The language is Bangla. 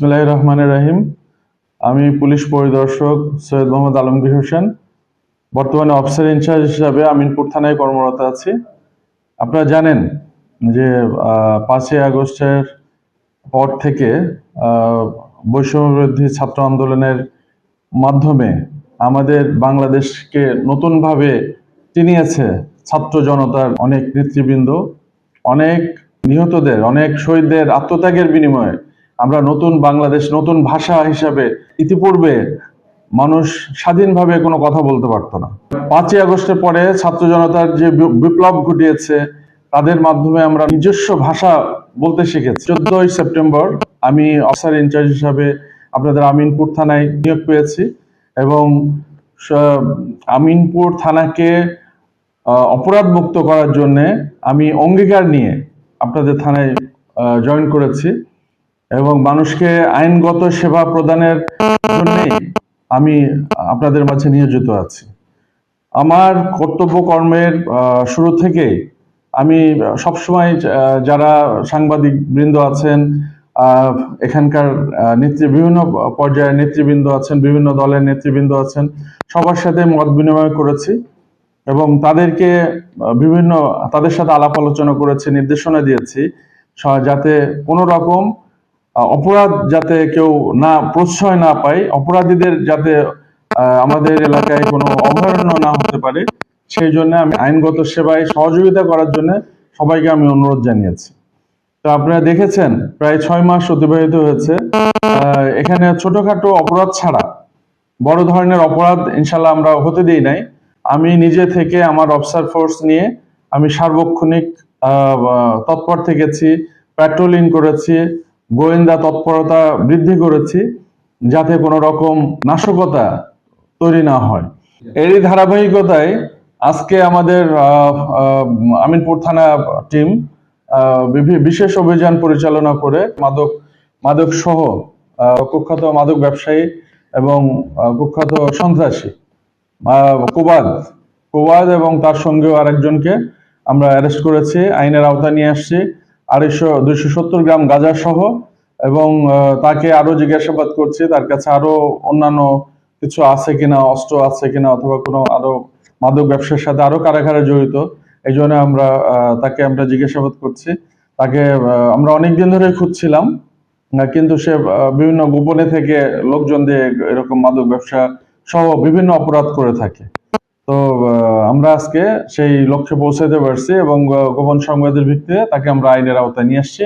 বিসমিল্লাহির রহমানের রাহিম। আমি পুলিশ পরিদর্শক সৈয়দ মোহাম্মদ আলমগীর হোসেন, বর্তমানে অফিসার ইনচার্জ হিসাবে আমিনপুর থানায় কর্মরত আছি। আপনারা জানেন যে পাঁচই আগস্টের পর থেকে বৈষম্যবিরোধী ছাত্র আন্দোলনের মাধ্যমে আমাদের বাংলাদেশকে নতুনভাবে চিনিয়েছে ছাত্র জনতার অনেক নেতৃবৃন্দ, অনেক নিহতদের, অনেক শহীদদের আত্মত্যাগের বিনিময়ে। আমরা নতুন বাংলাদেশ, নতুন ভাষা হিসাবে ইতিপূর্বে মানুষ স্বাধীনভাবে কোনো কথা বলতে পারতো না। পাঁচই আগস্টের পরে ছাত্র জনতার যে বিপ্লব ঘটিয়েছে, তাদের মাধ্যমে আমরা নিজস্ব ভাষা বলতে শিখেছি। চোদ্দই সেপ্টেম্বর আমি অফিসার ইনচার্জ হিসাবে আপনাদের আমিনপুর থানায় নিয়োগ পেয়েছি এবং আমিনপুর থানাকে অপরাধ মুক্ত করার জন্যে আমি অঙ্গীকার নিয়ে আপনাদের থানায় জয়েন করেছি। এবং মানুষকে আইনগত সেবা প্রদানের জন্যই আমি আপনাদের মাঝে নিয়োজিত আছি। আমার কর্তব্য কর্মের শুরু থেকেই আমি সবসময় যারা সাংবাদিক বৃন্দ আছেন এখানকার আহ, নেতৃ বিভিন্ন পর্যায়ের নেতৃবৃন্দ আছেন বিভিন্ন দলের নেতৃবৃন্দ আছেন সবার সাথে মত বিনিময় করেছি এবং তাদেরকে বিভিন্ন তাদের সাথে আলাপ আলোচনা করেছি নির্দেশনা দিয়েছি যাতে কোনো রকম অপরাধ যাতে কেউ না, প্রশ্রয় না পায়, অপরাধীদের যাতে আমাদের এলাকায় কোনো অভয়ারণ্য না হতে পারে, সেই জন্য আমি আইনগত সেবায় সহযোগিতা করার জন্য সবাইকে আমি অনুরোধ জানিয়েছি। তো আপনারা দেখেছেন, প্রায় ছয় মাস অতিবাহিত হয়েছে। এখানে ছোটখাটো অপরাধ ছাড়া বড় ধরনের অপরাধ ইনশাল্লাহ আমরা হতে দিই নাই। আমি নিজে থেকে আমার অফিসার ফোর্স নিয়ে আমি সার্বক্ষণিক তৎপর থেকেছি প্যাট্রোলিং করেছি গোয়েন্দা তৎপরতা বৃদ্ধি করেছি যাতে কোনো রকম নাশকতা তৈরি না হয়। এরই ধারাবাহিকতায় আজকে আমাদের আমিনপুর থানা টিম বিশেষ অভিযান পরিচালনা করে মাদক মাদক সহ কুখ্যাত মাদক ব্যবসায়ী এবং কুখ্যাত সন্ত্রাসী কোবাদ কোবাদ এবং তার সঙ্গেও আরেকজনকে আমরা অ্যারেস্ট করেছি, আইনের আওতায় নিয়ে আসছি। আড়াইশো, দুইশো সত্তর গ্রাম গাঁজা সহ এবং তাকে আরও জিজ্ঞাসাবাদ করছি, তার কাছে আরও অন্যান্য কিছু আছে কিনা, অস্ত্র আছে কিনা, অথবা কোনো আরও মাদক ব্যবসার সাথে আরও কারা কারা জড়িত, এই জন্য আমরা তাকে আমরা জিজ্ঞাসাবাদ করছি। তাকে আমরা অনেকদিন ধরে খুঁজছিলাম কিন্তু সে বিভিন্ন গোপনে থেকে লোকজন দিয়ে এরকম মাদক ব্যবসা সহ বিভিন্ন অপরাধ করে থাকে। তো আমরা আজকে সেই লক্ষ্যে পৌঁছাতে পারছি এবং গোপন সংবাদের ভিত্তিতে তাকে আমরা আইনের আওতায় নিয়ে আসছি।